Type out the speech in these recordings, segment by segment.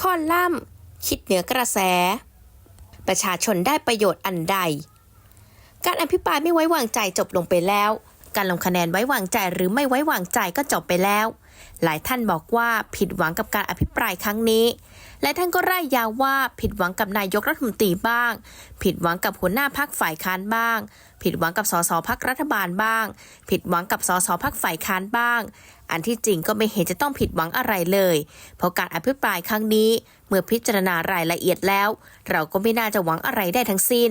คอลัมน์คิดเหนือกระแส ประชาชนได้ประโยชน์อันใด การอภิปรายไม่ไว้วางใจจบลงไปแล้ว การลงคะแนนไว้วางใจหรือไม่ไว้วางใจก็จบไปแล้ว หลายท่านบอกว่าผิดหวังกับการอภิปรายครั้งนี้และท่านก็ร่ายยาวว่าผิดหวังกับนายกรัฐมนตรีบ้าง ผิดหวังกับหัวหน้าพักฝ่ายค้านบ้าง ผิดหวังกับสสพักรัฐบาลบ้าง ผิดหวังกับสสพักฝ่ายค้านบ้าง อันที่จริงก็ไม่เห็นจะต้องผิดหวังอะไรเลย เพราะการอภิปรายครั้งนี้ เมื่อพิจารณารายละเอียดแล้ว เราก็ไม่น่าจะหวังอะไรได้ทั้งสิ้น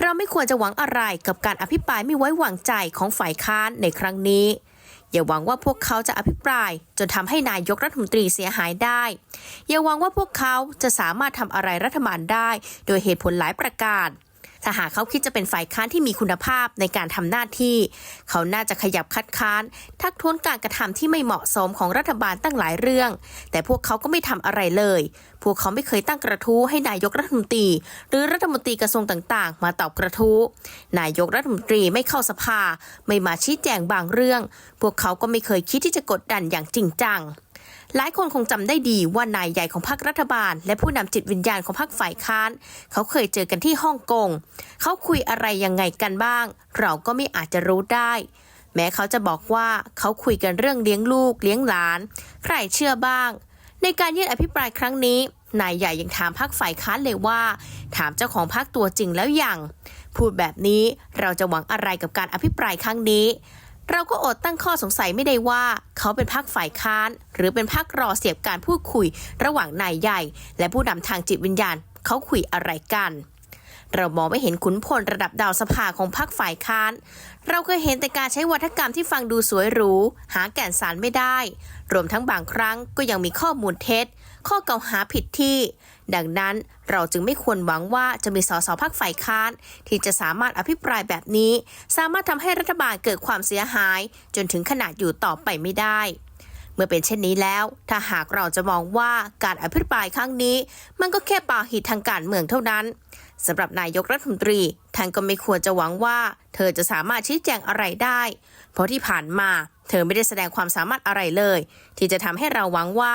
เราไม่ควรจะหวังอะไรกับการอภิปรายไม่ไว้วางใจของฝ่ายค้านในครั้งนี้ อย่าหวังว่าพวกเขาจะอภิปรายจนทำให้นายกรัฐมนตรีเสียหายได้ อย่าหวังว่าพวกเขาจะสามารถทำอะไรรัฐบาลได้ โดยเหตุผลหลายประการ ถ้าหากเขาคิดจะเป็นฝ่ายค้านที่มีคุณภาพในการทำหน้าที่ เขาน่าจะขยับคัดค้าน ทักท้วงการกระทำที่ไม่เหมาะสมของรัฐบาลตั้งหลายเรื่อง แต่พวกเขาก็ไม่ทำอะไรเลย พวกเขาไม่เคยตั้งกระทู้ให้นายกรัฐมนตรี หรือรัฐมนตรีกระทรวงต่างๆ มาตอบกระทู้ นายกรัฐมนตรีไม่เข้าสภา ไม่มาชี้แจงบางเรื่อง พวกเขาก็ไม่เคยคิดที่จะกดดันอย่างจริงจัง หลายคนคงจำได้ดีว่านายใหญ่ของพรรครัฐบาล และผู้นำจิตวิญญาณของพรรคฝ่ายค้าน เขาเคยเจอกันที่ฮ่องกง เขาคุยอะไรยังไงกันบ้าง เราก็ไม่อาจจะรู้ได้ แม้เขาจะบอกว่าเขาคุยกันเรื่องเลี้ยงลูกเลี้ยงหลาน ใครเชื่อบ้าง ในการยื่นอภิปรายครั้งนี้ นายใหญ่ยังถามพรรคฝ่ายค้านเลยว่า ถามเจ้าของพรรคตัวจริงแล้วยังพูดแบบนี้เราจะหวังอะไรกับการอภิปรายครั้งนี้ เราก็อดตั้งข้อสงสัยไม่ได้ว่า เขาเป็นพรรคฝ่ายค้าน หรือเป็นพรรครอเสียบการพูดคุย ระหว่างนายใหญ่ และผู้นำทางจิตวิญญาณ เขาคุยอะไรกัน เรามองไม่เห็นขุนพลระดับดาวสภาของพรรคฝ่ายค้าน เราเคยเห็นแต่การใช้วัฒกรรมที่ฟังดูสวยหรู หาแก่นสารไม่ได้ รวมทั้งบางครั้งก็ยังมีข้อมูลเท็จ ข้อกล่าวหาผิดที่ ดังนั้นเราจึงไม่ควรหวังว่าจะมีสสพักฝ่ายค้าน ที่จะสามารถอภิปรายแบบนี้ สามารถทำให้รัฐบาลเกิดความเสียหาย จนถึงขนาดอยู่ต่อไปไม่ได้ เมื่อเป็นเช่นนี้แล้ว ถ้าหากเราจะมองว่าการอภิปรายครั้งนี้ มันก็แค่ปาหิตทางการเมืองเท่านั้นสำหรับนายกรัฐมนตรีท่านก็ไม่ควรจะหวังว่า เธอจะสามารถชี้แจงอะไรได้ เพราะที่ผ่านมา เธอไม่ได้แสดงความสามารถอะไรเลย ที่จะทำให้เราหวังว่า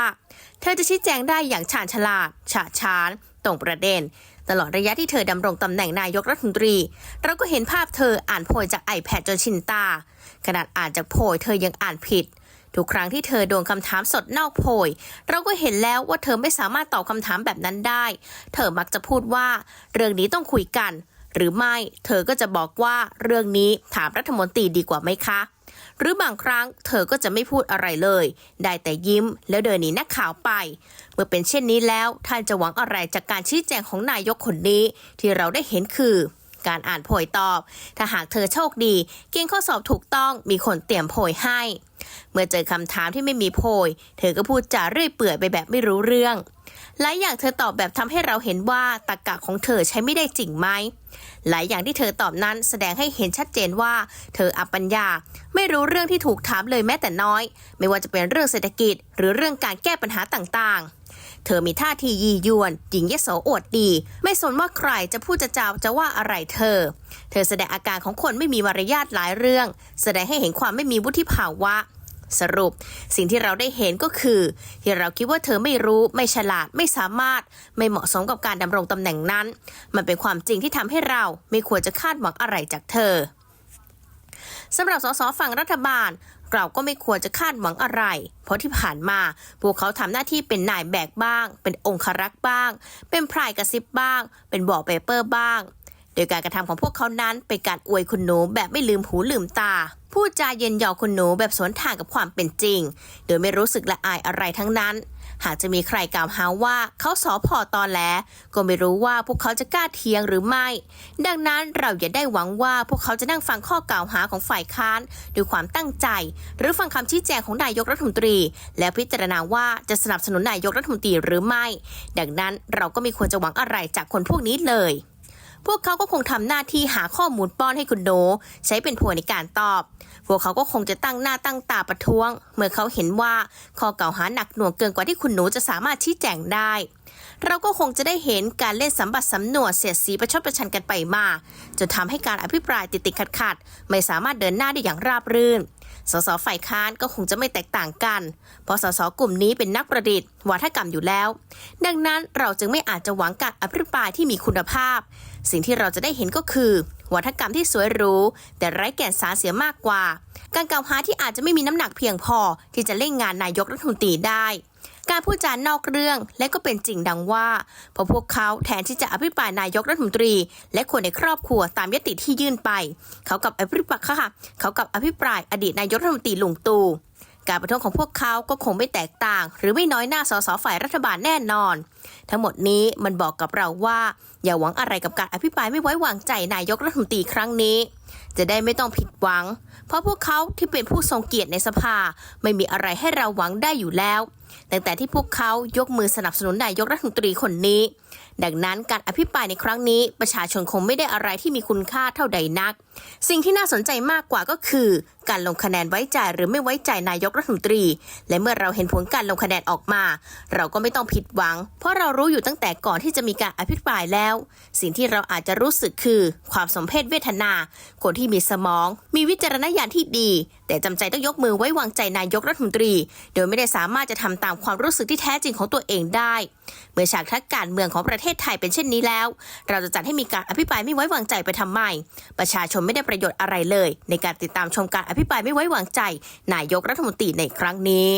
เธอจะชี้แจงได้อย่างชาญฉลาดฉะฉานตรงประเด็น ตลอดระยะที่เธอดำรงตำแหน่งนายกรัฐมนตรี เราก็เห็นภาพเธออ่านโพยจาก iPad จนชินตา ขนาดอ่านจากโพยเธอยังอ่านผิด ทุกครั้งที่เธอโดนคำถามสดนอกโพย เราก็เห็นแล้วว่าเธอไม่สามารถตอบคำถามแบบนั้นได้ เธอมักจะพูดว่า เรื่องนี้ต้องคุยกัน หรือไม่ เธอก็จะบอกว่าเรื่องนี้ถามรัฐมนตรีดีกว่าไหมคะ หรือบางครั้งเธอก็จะไม่พูดอะไรเลย ได้แต่ยิ้มแล้วเดินหนีนักข่าวไป เมื่อเป็นเช่นนี้แล้วท่านจะหวังอะไรจากการชี้แจงของนายกคนนี้ ที่เราได้เห็นคือการอ่านโพยตอบ ถ้าหากเธอโชคดี เกณฑ์ข้อสอบถูกต้องมีคนเตรียมโพยให้ เมื่อเจอคำถามที่ไม่มีโพย เธอก็พูดจาเรื่อยเปื่อยไปแบบไม่รู้เรื่อง หลายอย่างเธอตอบแบบทำให้เราเห็นว่าตรกกะของเธอใช้ไม่ได้จริงไหม หลายอย่างที่เธอตอบนั้นแสดงให้เห็นชัดเจนว่า เธออับปัญญา ไม่รู้เรื่องที่ถูกถามเลยแม้แต่น้อย ไม่ว่าจะเป็นเรื่องเศรษฐกิจ หรือเรื่องการแก้ปัญหาต่างๆ เธอมีท่าทียียวนหญิงยโสอวดดี ไม่สนว่าใครจะพูดจะจาวจะว่าอะไรเธอ เธอแสดงอาการของคนไม่มีมารยาทหลายเรื่อง แสดงให้เห็นความไม่มีวุฒิภาวะ สรุป สิ่งที่เราได้เห็นก็คือที่เราคิดว่าเธอไม่รู้ไม่ฉลาดไม่สามารถ ไม่เหมาะสมกับการดำรงตำแหน่งนั้น มันเป็นความจริงที่ทำให้เราไม่ควรจะคาดหวังอะไรจากเธอสำหรับสสฝั่งรัฐบาล เราก็ไม่ควรจะคาดหวังอะไร เพราะที่ผ่านมา พวกเขาทำหน้าที่เป็นนายแบกบ้าง เป็นองครักษ์บ้าง เป็นพรายกระซิบบ้าง เป็นบอกเปเปอร์บ้าง โดยการกระทำของพวกเขานั้นเป็นการอวยคุณหนูแบบไม่ลืมหูลืมตาพูดจาเย็นหยอกคุณหนูแบบสวนทางกับความเป็นจริง โดยไม่รู้สึกละอายอะไรทั้งนั้น หากจะมีใครกล่าวหาว่าเขาสอพอตอนแหลก็ไม่รู้ว่าพวกเขาจะกล้าเทียงหรือไม่ ดังนั้นเราอย่าได้หวังว่าพวกเขาจะนั่งฟังข้อกล่าวหาของฝ่ายค้านด้วยความตั้งใจ หรือฟังคำชี้แจงของนายกรัฐมนตรี และพิจารณาว่าจะสนับสนุนนายกรัฐมนตรีหรือไม่ ดังนั้นเราก็ไม่ควรจะหวังอะไรจากคนพวกนี้เลย พวกเขาก็คงทำหน้าที่หาข้อมูลป้อนให้คุณโนใช้เป็นผัวในการตอบ พวกเขาก็คงจะตั้งหน้าตั้งตาประท้วง เมื่อเขาเห็นว่าข้อเก่าหาหนักหน่วงเกินกว่าที่คุณหนูจะสามารถชี้แจงได้ เราก็คงจะได้เห็นการเล่นสัมบัติสำนวนเสียดสีประชดประชันกันไปมาจนทำให้การอภิปรายติดติดขัดขัดไม่สามารถเดินหน้าได้อย่างราบรื่น สสฝ่ายค้านก็คงจะไม่แตกต่างกัน เพราะสสกลุ่มนี้เป็นนักประดิษฐ์วัฒกรรมอยู่แล้ว ดังนั้นเราจึงไม่อาจจะหวังการอภิปรายที่มีคุณภาพ สิ่งที่เราจะได้เห็นก็คือ วัฒกรรมที่สวยหรู แต่ไร้แก่นสารเสียมากกว่า การกล่าวหาที่อาจจะไม่มีน้ำหนักเพียงพอที่จะเล่นงานนายกรัฐมนตรีได้ การพูดจานอกเรื่องและก็เป็นจริงดังว่าเพราะพวกเขาแทนที่จะอภิปรายนายกรัฐมนตรี และคนในครอบครัวตามยติที่ยื่นไป เขากับอภิปรายค่ะเขากับอภิปรายอดีตนายกรัฐมนตรีลุงตู่การประท้วงของพวกเขาก็คงไม่แตกต่าง หรือไม่น้อยหน้าสสฝ่ายรัฐบาลแน่นอน ทั้งหมดนี้มันบอกกับเราว่า อย่าหวังอะไรกับการอภิปรายไม่ไว้วางใจนายกรัฐมนตรีครั้งนี้ จะได้ไม่ต้องผิดหวัง เพราะพวกเขาที่เป็นผู้ทรงเกียรติในสภาไม่มีอะไรให้เราหวังได้อยู่แล้วตั้งแต่ที่พวกเขายกมือสนับสนุนนายกรัฐมนตรีคนนี้ ดังนั้นการอภิปรายในครั้งนี้ ประชาชนคงไม่ได้อะไรที่มีคุณค่าเท่าใดนัก สิ่งที่น่าสนใจมากกว่าก็คือ การลงคะแนนไว้ใจหรือไม่ไว้ใจนายกรัฐมนตรี และเมื่อเราเห็นผลการลงคะแนนออกมา เราก็ไม่ต้องผิดหวัง เพราะเรารู้อยู่ตั้งแต่ก่อนที่จะมีการอภิปรายแล้ว สิ่งที่เราอาจจะรู้สึกคือ ความสมเพศเวทนาคนที่มีสมอง มีวิจารณญาณที่ดี แต่จำใจต้องยกมือไว้วางใจนายกรัฐมนตรี โดยไม่ได้สามารถจะทำตามความรู้สึกที่แท้จริงของตัวเองได้ เมื่อฉากทัศน์การเมืองของประเทศไทยเป็นเช่นนี้แล้ว เราจะจัดให้มีการอภิปรายไม่ไว้วางใจไปทำไม ประชาชนไม่ได้ประโยชน์อะไรเลย ในการติดตามชมการอภิปรายไม่ไว้วางใจ นายกรัฐมนตรีในครั้งนี้